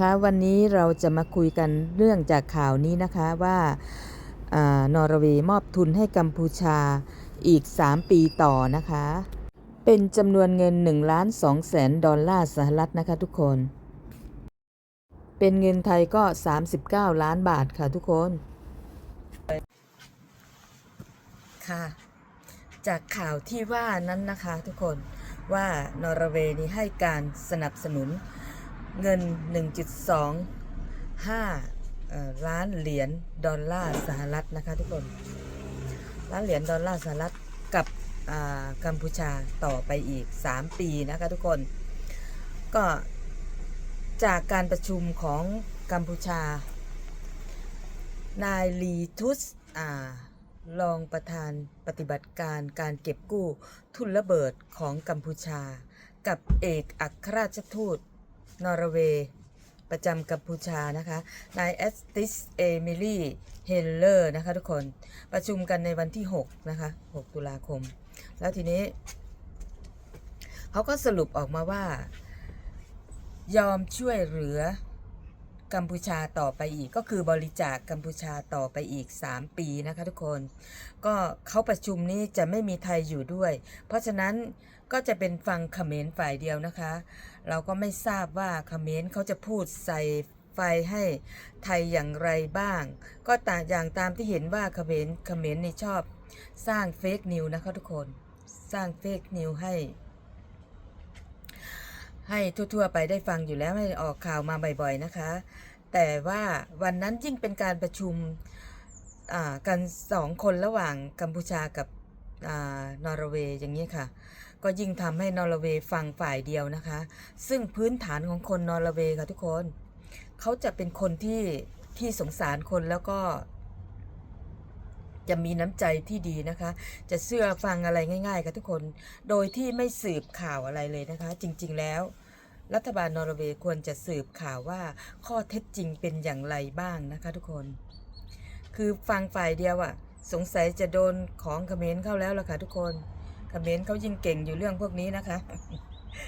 นะคะ วันนี้เราจะมาคุยกันเรื่องจากข่าวนี้นะคะว่อานอร์เวย์มอบทุนให้กัมพูชาอีก 3 ปีต่อนะคะ เป็นจำนวนเงิน1ล้าน2แสนดอลลาร์สหรัฐนะคะทุกคน เป็นเงินไทยก็ 39 ล้านบาทค่ะทุกคน ค่ะ จากข่าวที่ว่านั้นนะคะทุกคนว่านอร์เวย์นี้ให้การสนับสนุน เงิน 1.25เอ่อล้านเหรียญดอลลาร์สหรัฐนะคะทุกคนล้านเหรียญดอลลาร์สหรัฐกับกัมพูชาต่อไปอีก 3 ปีนะคะทุกคน ก็จากการประชุมของกัมพูชา นายลีทุสอารองประธานปฏิบัติการการเก็บกู้ทุนระเบิดของกัมพูชา กับเอกอัครราชทูต นอร์เวย์ ประจำกัมพูชานะคะ นายแอสติสเอมิลี่เฮลเลอร์นะคะทุกคน ประชุมกันในวันที่ 6 นะคะ 6 ตุลาคม แล้วทีนี้เขาก็สรุปออกมาว่า ยอมช่วยเหลือกัมพูชาต่อไปอีกก็คือบริจาคกัมพูชาต่อไปอีก 3 ปีนะคะทุกคน ก็เขาประชุมนี้จะไม่มีไทยอยู่ด้วย เพราะฉะนั้นก็จะเป็นฟังเขมรฝ่ายเดียวนะคะ เราก็ไม่ทราบว่าเขมรเขาจะพูดใส่ไฟให้ไทยอย่างไรบ้าง ก็ต่างอย่างตามที่เห็นว่าเขมรเขมรนี่ชอบ สร้างเฟกนิวนะคะทุกคน สร้างเฟกนิวให้ ให้ทั่วๆไปได้ฟังอยู่แล้วให้ออกข่าวมาบ่อยๆนะคะ แต่ว่าวันนั้นยิ่งเป็นการประชุมอ่ากันสองคนระหว่างกัมพูชากับอานอร์เวย์อย่างนี้ค่ะ ก็ยิ่งทำให้นอร์เวย์ฟังฝ่ายเดียวนะคะ ซึ่งพื้นฐานของคนนอร์เวย์ค่ะทุกคน เขาจะเป็นคนที่ที่สงสารคนแล้วก็ จะมีน้ำใจที่ดีนะคะ จะเชื่อฟังอะไรง่ายๆค่ะทุกคน โดยที่ไม่สืบข่าวอะไรเลยนะคะ จริง ๆ แล้วรัฐบาลนอร์เวย์ควรจะสืบข่าวว่าข้อเท็จจริงเป็นอย่างไรบ้างนะคะทุกคน คือฟังฝ่ายเดียวอะสงสัยจะโดนของเขมรเข้าแล้วล่ะค่ะทุกคน เขมรเขายิ่งเก่งอยู่เรื่องพวกนี้นะคะ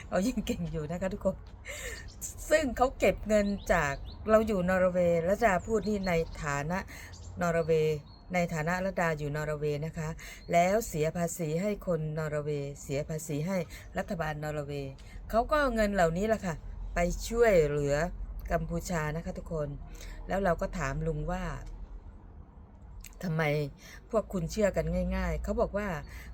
เขายิ่งเก่งอยู่นะคะทุกคน ซึ่งเขาเก็บเงินจากเราอยู่นอร์เวย์และดาพูดนี่ในฐานะนอร์เวย์ในฐานะระดาอยู่นอร์เวย์นะคะ แล้วเสียภาษีให้คนนอร์เวย์ เสียภาษีให้รัฐบาลนอร์เวย์เขาก็เอาเงินเหล่านี้แหละค่ะ ไปช่วยเหลือกัมพูชานะคะทุกคน แล้วเราก็ถามลุงว่า ทำไมพวกคุณเชื่อกันง่าย ๆ เขาบอกว่า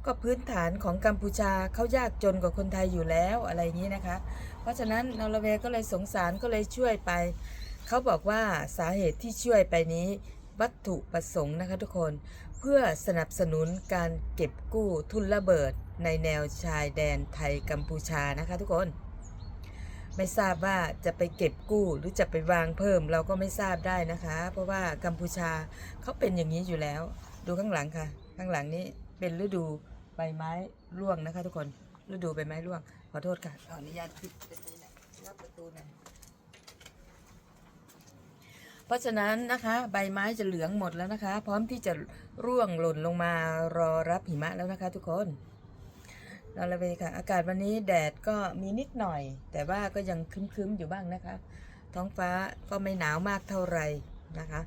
ก็พื้นฐานของกัมพูชาเขายากจนกว่าคนไทยอยู่แล้วอะไรอย่างนี้นะคะ เพราะฉะนั้นนอร์เวย์ก็เลยสงสารก็เลยช่วยไป เขาบอกว่าสาเหตุที่ช่วยไปนี้วัตถุประสงค์นะคะทุกคนเพื่อสนับสนุนการเก็บกู้ทุนระเบิดในแนวชายแดนไทยกัมพูชานะคะทุกคน ไม่ทราบว่าจะไปเก็บกู้หรือจะไปวางเพิ่ม เราก็ไม่ทราบได้นะคะ เพราะว่ากัมพูชาเขาเป็นอย่างนี้อยู่แล้ว ดูข้างหลังค่ะ ข้างหลังนี้เป็นฤดูใบไม้ร่วงนะคะ ทุกคนฤดูใบไม้ร่วง ขอโทษค่ะขออนุญาตปิดประตูหน่อยล็อกประตูหน่อยเพราะฉะนั้นนะคะใบไม้จะเหลืองหมดแล้วนะคะ พร้อมที่จะร่วงหล่นลงมารอรับหิมะแล้วนะคะ ทุกคน นอร์เวย์ค่ะ อากาศวันนี้แดดก็มีนิดหน่อย แต่ว่าก็ยังคึ้มๆอยู่บ้างนะคะ ท้องฟ้าก็ไม่หนาวมากเท่าไหร่นะคะ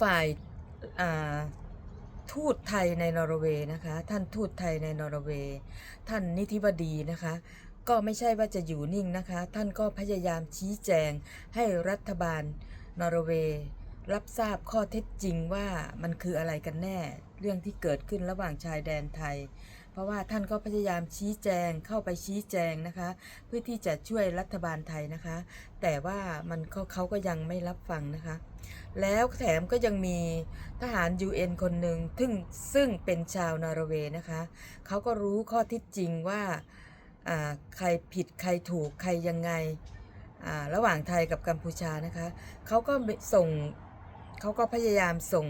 ฝ่ายทูตไทยในนอร์เวย์นะคะ ท่านทูตไทยในนอร์เวย์ ท่านนิธิบดีนะคะ ก็ไม่ใช่ว่าจะอยู่นิ่งนะคะ ท่านก็พยายามชี้แจงให้รัฐบาลนอร์เวย์ รับทราบข้อเท็จจริงว่ามันคืออะไรกันแน่ เรื่องที่เกิดขึ้นระหว่างชายแดนไทย เพราะว่าท่านก็พยายามชี้แจงเข้าไปชี้แจงนะคะ เพื่อที่จะช่วยรัฐบาลไทยนะคะ แต่ว่ามันเขาเขาก็ยังไม่รับฟังนะคะ แล้วแถมก็ยังมีทหาร UN คนหนึ่งซึ่งซึ่งเป็นชาวนอร์เวย์นะคะเขาก็รู้ข้อเท็จจริงว่าใครผิดใครถูกใครยังไงระหว่างไทยกับกัมพูชานะคะ เขาก็ส่ง เขาก็พยายามส่ง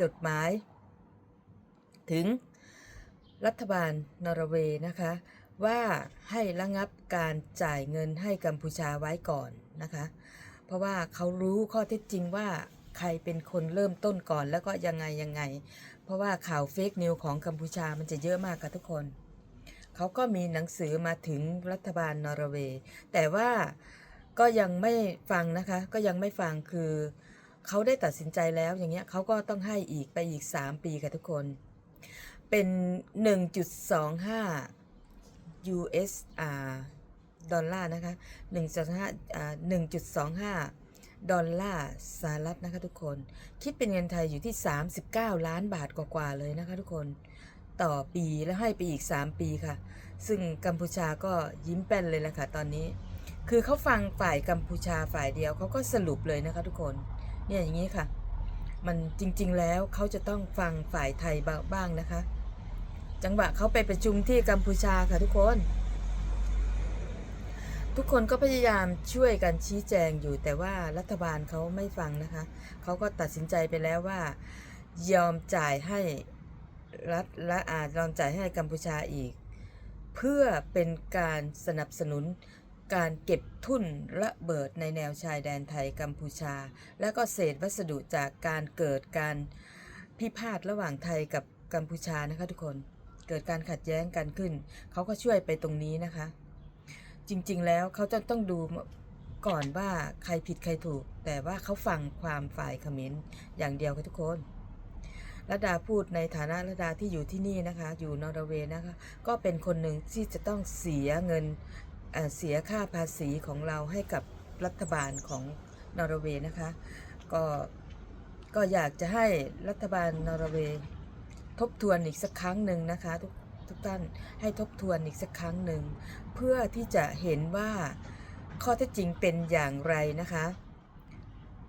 จดหมาย ถึงรัฐบาลนอร์เวย์นะคะ ว่าให้ระงับการจ่ายเงินให้กัมพูชาไว้ก่อนนะคะ เพราะว่าเขารู้ข้อเท็จจริงว่าใครเป็นคนเริ่มต้นก่อนแล้วก็ยังไงยังไง เพราะว่าข่าวเฟกนิวของกัมพูชามันจะเยอะมากค่ะทุกคน เขาก็มีหนังสือมาถึงรัฐบาลนอร์เวย์ แต่ว่าก็ยังไม่ฟังนะคะ ก็ยังไม่ฟังคือ เขาได้ตัดสินใจแล้วอย่างเงี้ยเขาก็ต้องให้อีกไปอีก 3 ปีค่ะทุกคน เป็น 1.25 USR ดอลลาร์นะคะ1.5อ่า1.25 ดอลลาร์สหรัฐนะคะทุกคน คิดเป็นเงินไทยอยู่ที่ 39 ล้านบาทกว่าๆเลยนะคะทุกคนต่อปีแล้วให้ไปอีก 3 ปีค่ะ ซึ่งกัมพูชาก็ยิ้มแป้นเลยละค่ะตอนนี้ คือเขาฟังฝ่ายกัมพูชาฝ่ายเดียวเขาก็สรุปเลยนะคะทุกคน เนี่ยอย่างนี้ค่ะ มันจริงๆแล้วเขาจะต้องฟังฝ่ายไทยบ้างนะคะ จังหวะเขาไปประชุมที่กัมพูชาค่ะทุกคน ทุกคนก็พยายามช่วยกันชี้แจงอยู่แต่ว่ารัฐบาลเขาไม่ฟังนะคะ เขาก็ตัดสินใจไปแล้วว่า ยอมจ่ายให้รัฐและอาจยอมจ่ายให้กัมพูชาอีก เพื่อเป็นการสนับสนุน การเก็บทุ่นระเบิดในแนวชายแดนไทยกัมพูชา และก็เศษวัสดุจากการเกิดการพิพาทระหว่างไทยกับกัมพูชานะคะทุกคนเกิดการขัดแย้งกันขึ้น เขาก็ช่วยไปตรงนี้นะคะ จริงๆแล้วเขาจะต้องดูก่อนว่าใครผิดใครถูก แต่ว่าเขาฟังความฝ่ายเขมรอย่างเดียวค่ะทุกคนระดาพูดในฐานะระดาที่อยู่ที่นี่นะคะ อยู่นอร์เวย์นะคะ ก็เป็นคนหนึ่งที่จะต้องเสียเงิน เสียค่าภาษีของเราให้กับรัฐบาลของนอร์เวย์นะคะ ก็ก็อยากจะให้รัฐบาลนอร์เวย์ทบทวนอีกสักครั้งหนึ่งนะคะทุกทุกท่านให้ทบทวนอีกสักครั้งหนึ่ง เพื่อที่จะเห็นว่าข้อเท็จจริงเป็นอย่างไรนะคะ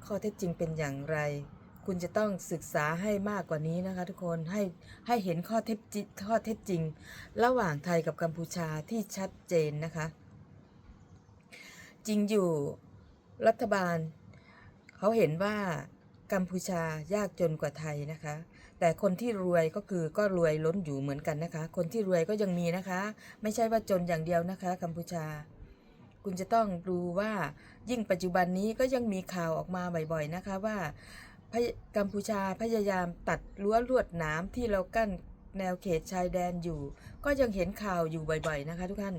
ข้อเท็จจริงเป็นอย่างไร คุณจะต้องศึกษาให้มากกว่านี้นะคะ ทุกคนให้ให้เห็นข้อเท็จจริงข้อเท็จจริง ระหว่างไทยกับกัมพูชาที่ชัดเจนนะคะ จริงอยู่รัฐบาล เขาเห็นว่ากัมพูชายากจนกว่าไทยนะคะ แต่คนที่รวยก็คือก็รวยล้นอยู่เหมือนกันนะคะ คนที่รวยก็ยังมีนะคะ ไม่ใช่ว่าจนอย่างเดียวนะคะ กัมพูชา คุณจะต้องดูว่ายิ่งปัจจุบันนี้ก็ยังมีข่าวออกมาบ่อยๆนะคะว่ากัมพูชาพยายามตัดรั้วลวดหนามที่เรากั้นแนวเขตชายแดนอยู่ ก็ยังเห็นข่าวอยู่บ่อยๆนะคะ ทุกท่าน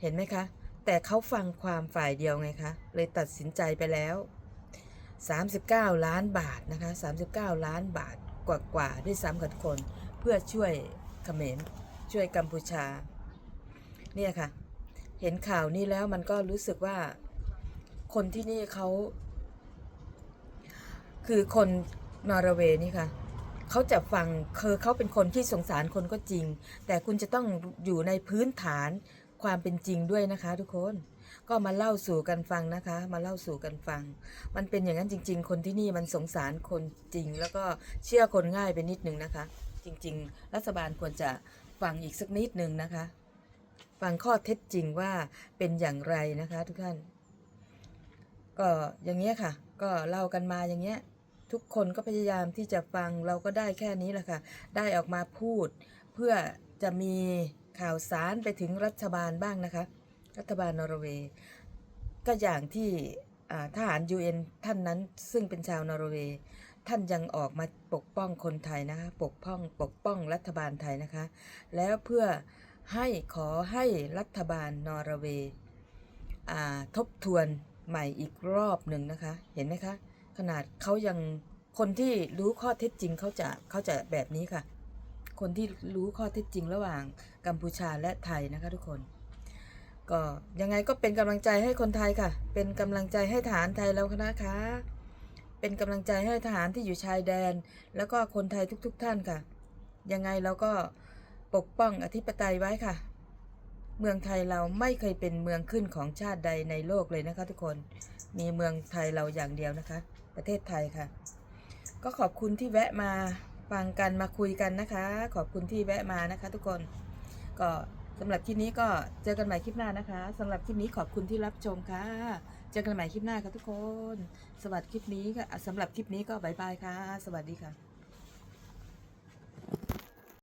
เห็นไหมคะ แต่เขาฟังความฝ่ายเดียวไงคะ เลยตัดสินใจไปแล้ว 39 ล้านบาทนะคะ 39 ล้านบาทกว่าๆด้วยซ้ำกับคน เพื่อช่วยเขมรช่วยกัมพูชา เนี่ยค่ะ เห็นข่าวนี้แล้วมันก็รู้สึกว่าคนที่นี่เขา คือคนนอร์เวย์นี่ค่ะเขาจะฟังคือเขาเป็นคนที่สงสารคนก็จริง แต่คุณจะต้องอยู่ในพื้นฐาน ความเป็นจริงด้วยนะคะ ทุกคน ก็มาเล่าสู่กันฟังนะคะ มาเล่าสู่กันฟัง มันเป็นอย่างนั้นจริง ๆ คนที่นี่มันสงสารคนจริง แล้วก็เชื่อคนง่ายไปนิดนึงนะคะ จริง ๆ รัฐบาลควรจะฟังอีกสักนิดนึงนะคะ ฟังข้อเท็จจริงว่าเป็นอย่างไรนะคะ ทุกท่าน ก็อย่างเงี้ยค่ะ ก็เล่ากันมาอย่างเงี้ยทุกคนก็พยายามที่จะฟังเราก็ได้แค่นี้แหละค่ะ ได้ออกมาพูดเพื่อจะมี ข่าวสารไปถึงรัฐบาลบ้างนะคะ รัฐบาลนอร์เวย์ ก็อย่างที่อ่าทหาร UN ท่านนั้นซึ่งเป็นชาวนอร์เวย์ ท่านยังออกมาปกป้องคนไทยนะคะปกป้องปกป้องรัฐบาลไทยนะคะ แล้วเพื่อให้ขอให้รัฐบาลนอร์เวย์ทบทวนใหม่อีกรอบหนึ่งนะคะ เห็นไหมคะ ขนาดเขายังคนที่รู้ข้อเท็จจริงเขาจะเขาจะแบบนี้ค่ะ คนที่รู้ข้อเท็จจริงระหว่างกัมพูชาและไทยนะคะทุกคน ก็ยังไงก็เป็นกำลังใจให้คนไทยค่ะ เป็นกำลังใจให้ทหารไทยแล้วนะคะ เป็นกำลังใจให้ทหารที่อยู่ชายแดน แล้วก็คนไทยทุกๆทท่านค่ะ ยังไงเราก็ปกป้องอธิปไตยไว้ค่ะ เมืองไทยเราไม่เคยเป็นเมืองขึ้นของชาติใดในโลกเลยนะคะทุกคน มีเมืองไทยเราอย่างเดียวนะคะ ประเทศไทยค่ะ ก็ขอบคุณที่แวะมา ฟังกันมาคุยกันนะคะ ขอบคุณที่แวะมานะคะ ทุกคนก็สำหรับคลิปนี้ก็เจอกันใหม่คลิปหน้านะคะสำหรับคลิปนี้ขอบคุณที่รับชมค่ะ เจอกันใหม่คลิปหน้าค่ะทุกคน สวัสดีคลิปนี้ค่ะสำหรับคลิปนี้ก็บายบายค่ะ สวัสดีค่ะ